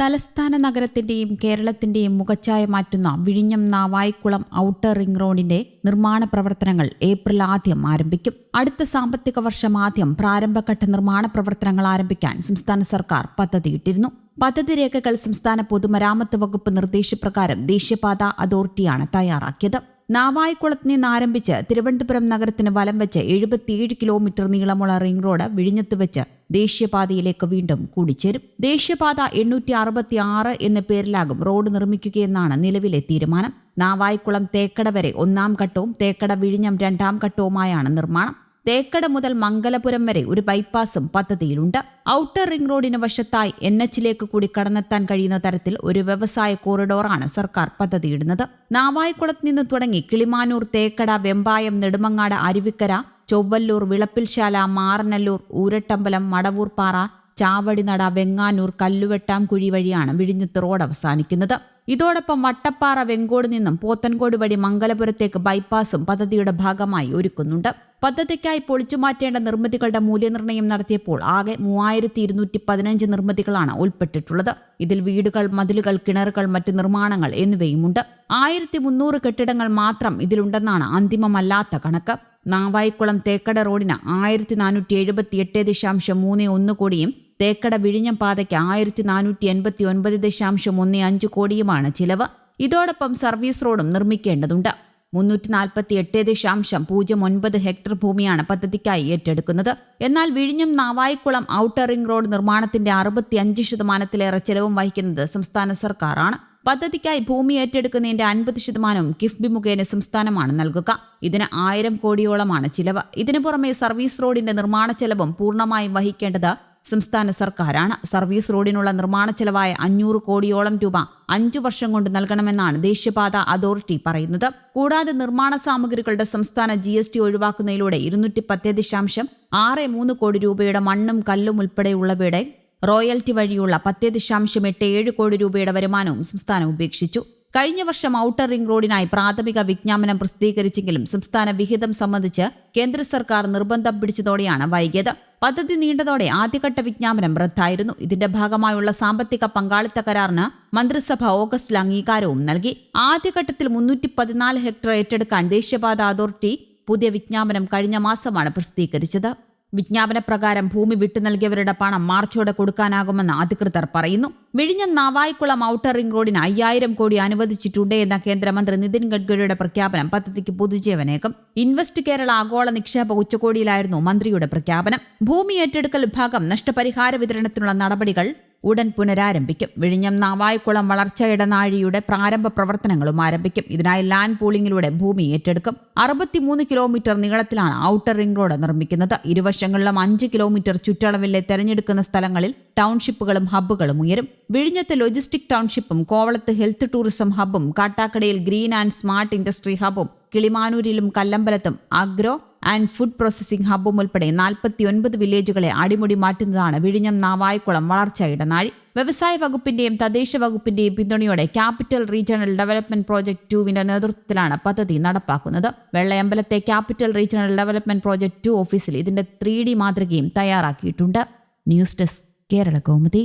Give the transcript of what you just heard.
തലസ്ഥാന നഗരത്തിന്റെയും കേരളത്തിന്റെയും മുഖച്ഛായ മാറ്റുന്ന വിഴിഞ്ഞം നാവായിക്കുളം ഔട്ടർ റിംഗ് റോഡിന്റെ നിർമ്മാണ പ്രവർത്തനങ്ങൾ ഏപ്രിൽ ആദ്യം ആരംഭിക്കും. അടുത്ത സാമ്പത്തിക വർഷം ആദ്യം പ്രാരംഭഘട്ട നിർമ്മാണ പ്രവർത്തനങ്ങൾ ആരംഭിക്കാൻ സംസ്ഥാന സർക്കാർ പദ്ധതിയിട്ടിരുന്നു. പദ്ധതി രേഖകൾ സംസ്ഥാന പൊതുമരാമത്ത് വകുപ്പ് നിർദ്ദേശപ്രകാരം ദേശീയപാത അതോറിറ്റിയാണ് തയ്യാറാക്കിയത്. നാവായിക്കുളത്ത് നിന്ന് ആരംഭിച്ച് തിരുവനന്തപുരം നഗരത്തിന് വലം വെച്ച് എഴുപത്തിയേഴ് കിലോമീറ്റർ നീളമുള്ള റിംഗ് റോഡ് വിഴിഞ്ഞത്ത് വെച്ച് ദേശീയപാതയിലേക്ക് വീണ്ടും കൂടിച്ചേരും. ദേശീയപാത എണ്ണൂറ്റി അറുപത്തി ആറ് എന്ന പേരിലാകും റോഡ് നിർമ്മിക്കുകയെന്നാണ് നിലവിലെ തീരുമാനം. നാവായിക്കുളം തേക്കട വരെ ഒന്നാം ഘട്ടവും തേക്കട വിഴിഞ്ഞം രണ്ടാം ഘട്ടവുമായാണ് നിർമ്മാണം. തേക്കട മുതൽ മംഗലപുരം വരെ ഒരു ബൈപ്പാസും പദ്ധതിയിലുണ്ട്. ഔട്ടർ റിംഗ് റോഡിന് വശത്തായി എൻ എച്ചിലേക്ക് കൂടി കടന്നെത്താൻ കഴിയുന്ന തരത്തിൽ ഒരു വ്യവസായ കോറിഡോറാണ് സർക്കാർ പദ്ധതിയിടുന്നത്. നാവായിക്കുളത്ത് നിന്ന് തുടങ്ങി കിളിമാനൂർ തേക്കട വെമ്പായം നെടുമങ്ങാട് അരുവിക്കര ചൊവ്വല്ലൂർ വിളപ്പിൽശാല മാറനല്ലൂർ ഊരട്ടമ്പലം മടവൂർപ്പാറ ചാവടിനട വെങ്ങാനൂർ കല്ലുവെട്ടാംകുഴി വഴിയാണ് വിഴിഞ്ഞത്ത് റോഡ് അവസാനിക്കുന്നത്. ഇതോടൊപ്പം വട്ടപ്പാറ വെങ്കോട് നിന്നും പോത്തൻകോട് വഴി മംഗലപുരത്തേക്ക് ബൈപ്പാസും പദ്ധതിയുടെ ഭാഗമായി ഒരുക്കുന്നുണ്ട്. പദ്ധതിക്കായി പൊളിച്ചുമാറ്റേണ്ട നിർമ്മിതികളുടെ മൂല്യനിർണയം നടത്തിയപ്പോൾ ആകെ മൂവായിരത്തി ഇരുന്നൂറ്റി പതിനഞ്ച് നിർമ്മിതികളാണ് ഉൾപ്പെട്ടിട്ടുള്ളത്. ഇതിൽ വീടുകൾ മതിലുകൾ കിണറുകൾ മറ്റ് നിർമ്മാണങ്ങൾ എന്നിവയുമുണ്ട്. ആയിരത്തി മുന്നൂറ് കെട്ടിടങ്ങൾ മാത്രം ഇതിലുണ്ടെന്നാണ് അന്തിമമല്ലാത്ത കണക്ക്. നാവായിക്കുളം തേക്കട റോഡിന് ആയിരത്തി നാനൂറ്റി എഴുപത്തി എട്ട് ദശാംശം മൂന്ന് ഒന്ന് കോടിയും തേക്കട വിഴിഞ്ഞം പാതയ്ക്ക് ആയിരത്തി നാനൂറ്റി എൺപത്തി ഒൻപത് ദശാംശം ഒന്ന് അഞ്ച് കോടിയുമാണ് ചിലവ്. ഇതോടൊപ്പം സർവീസ് റോഡും നിർമ്മിക്കേണ്ടതുണ്ട്. മുന്നൂറ്റി നാൽപ്പത്തി എട്ട് ദശാംശം പൂജ്യം ഒൻപത് ഹെക്ടർ ഭൂമിയാണ് പദ്ധതിക്കായി ഏറ്റെടുക്കുന്നത്. എന്നാൽ വിഴിഞ്ഞം നാവായിക്കുളം ഔട്ടർ റിംഗ് റോഡ് നിർമ്മാണത്തിന്റെ അറുപത്തി അഞ്ച് ശതമാനത്തിലേറെ ചെലവും വഹിക്കുന്നത് സംസ്ഥാന സർക്കാരാണ്. പദ്ധതിക്കായി ഭൂമി ഏറ്റെടുക്കുന്നതിന്റെ അൻപത് ശതമാനവും കിഫ്ബി മുഖേന സംസ്ഥാനമാണ് നൽകുക. ഇതിന് ആയിരം കോടിയോളമാണ് ചിലവ്. ഇതിനു പുറമെ സർവീസ് റോഡിന്റെ നിർമ്മാണ ചെലവും പൂർണമായും വഹിക്കേണ്ടത് സംസ്ഥാന സർക്കാരാണ്. സർവീസ് റോഡിനുള്ള നിർമ്മാണ ചെലവായ അഞ്ഞൂറ് കോടിയോളം രൂപ അഞ്ചു വർഷം കൊണ്ട് നൽകണമെന്നാണ് ദേശീയപാത അതോറിറ്റി പറയുന്നത്. കൂടാതെ നിർമ്മാണ സാമഗ്രികളുടെ സംസ്ഥാന ജി എസ് ടി ഒഴിവാക്കുന്നതിലൂടെ ഇരുന്നൂറ്റി പത്ത് ദശാംശം ആറ് മൂന്ന് കോടി രൂപയുടെ മണ്ണും കല്ലും ഉൾപ്പെടെയുള്ളവയുടെ റോയൽറ്റി വഴിയുള്ള പത്ത് ദശാംശം എട്ട് ഏഴ് കോടി രൂപയുടെ വരുമാനവും സംസ്ഥാനം ഉപേക്ഷിച്ചു. കഴിഞ്ഞ വർഷം ഔട്ടർ റിംഗ് റോഡിനായി പ്രാഥമിക വിജ്ഞാപനം പ്രസിദ്ധീകരിച്ചെങ്കിലും സംസ്ഥാന വിഹിതം സംബന്ധിച്ച് കേന്ദ്ര സർക്കാർ നിർബന്ധം പിടിച്ചതോടെയാണ് വൈകിയത്. പദ്ധതി നീണ്ടതോടെ ആദ്യഘട്ട വിജ്ഞാപനം റദ്ദായിരുന്നു. ഇതിന്റെ ഭാഗമായുള്ള സാമ്പത്തിക പങ്കാളിത്ത കരാറിന് മന്ത്രിസഭ ഓഗസ്റ്റിൽ അംഗീകാരവും നൽകി. ആദ്യഘട്ടത്തിൽ മുന്നൂറ്റി പതിനാല് ഹെക്ടർ ഏറ്റെടുക്കാൻ ദേശീയപാത അതോറിറ്റി പുതിയ വിജ്ഞാപനം കഴിഞ്ഞ മാസമാണ് പ്രസിദ്ധീകരിച്ചത്. വിജ്ഞാപനപ്രകാരം ഭൂമി വിട്ടു നൽകിയവരുടെ പണം മാർച്ചോടെ കൊടുക്കാനാകുമെന്ന് അധികൃതർ പറയുന്നു. വിഴിഞ്ഞം നാവായിക്കുളം ഔട്ടർ റിംഗ് റോഡിന് അയ്യായിരം കോടി അനുവദിച്ചിട്ടുണ്ട് എന്ന കേന്ദ്രമന്ത്രി നിതിൻ ഗഡ്കരിയുടെ പ്രഖ്യാപനം പദ്ധതിക്ക് പുതുജീവനേക്കും. ഇൻവെസ്റ്റ് കേരള ആഗോള നിക്ഷേപ ഉച്ചകോടിയിലായിരുന്നു മന്ത്രിയുടെ പ്രഖ്യാപനം. ഭൂമി ഏറ്റെടുക്കൽ വിഭാഗം നഷ്ടപരിഹാര വിതരണത്തിനുള്ള നടപടികൾ ഉടൻ പുനരാരംഭിക്കും. വിഴിഞ്ഞം നാവായിക്കുളം വളർച്ച ഇടനാഴിയുടെ പ്രാരംഭ പ്രവർത്തനങ്ങളും ആരംഭിക്കും. ഇതിനായി ലാൻഡ് പൂളിംഗിലൂടെ ഭൂമി ഏറ്റെടുക്കും. അറുപത്തിമൂന്ന് കിലോമീറ്റർ നീളത്തിലാണ് ഔട്ടർ റിംഗ് റോഡ് നിർമ്മിക്കുന്നത്. ഇരുവശങ്ങളിലും അഞ്ച് കിലോമീറ്റർ ചുറ്റളവിലെ തെരഞ്ഞെടുക്കുന്ന സ്ഥലങ്ങളിൽ ടൗൺഷിപ്പുകളും ഹബ്ബുകളും ഉയരും. വിഴിഞ്ഞത്ത് ലോജിസ്റ്റിക് ടൗൺഷിപ്പും കോവളത്ത് ഹെൽത്ത് ടൂറിസം ഹബ്ബും കാട്ടാക്കടയിൽ ഗ്രീൻ ആൻഡ് സ്മാർട്ട് ഇൻഡസ്ട്രി ഹബ്ബും കിളിമാനൂരിലും കല്ലമ്പലത്തും അഗ്രോ ആൻഡ് ഫുഡ് പ്രോസസിംഗ് ഹബ്ബും ഉൾപ്പെടെ നാൽപ്പത്തി ഒൻപത് വില്ലേജുകളെ അടിമുടി മാറ്റുന്നതാണ് വിഴിഞ്ഞം നാവായിക്കുളം വളർച്ച ഇടനാഴി വ്യവസായ വകുപ്പിന്റെയും തദ്ദേശ വകുപ്പിന്റെയും പിന്തുണയോടെ ക്യാപിറ്റൽ റീജിയണൽ ഡെവലപ്മെന്റ് പ്രോജക്ട് ടുവിന്റെ നേതൃത്വത്തിലാണ് പദ്ധതി നടപ്പാക്കുന്നത്. വെള്ളയമ്പലത്തെ capital regional development project two ഓഫീസിൽ ഇതിന്റെ ത്രീ ഡി മാതൃകയും തയ്യാറാക്കിയിട്ടുണ്ട്. News desk Kerala Kaumudi.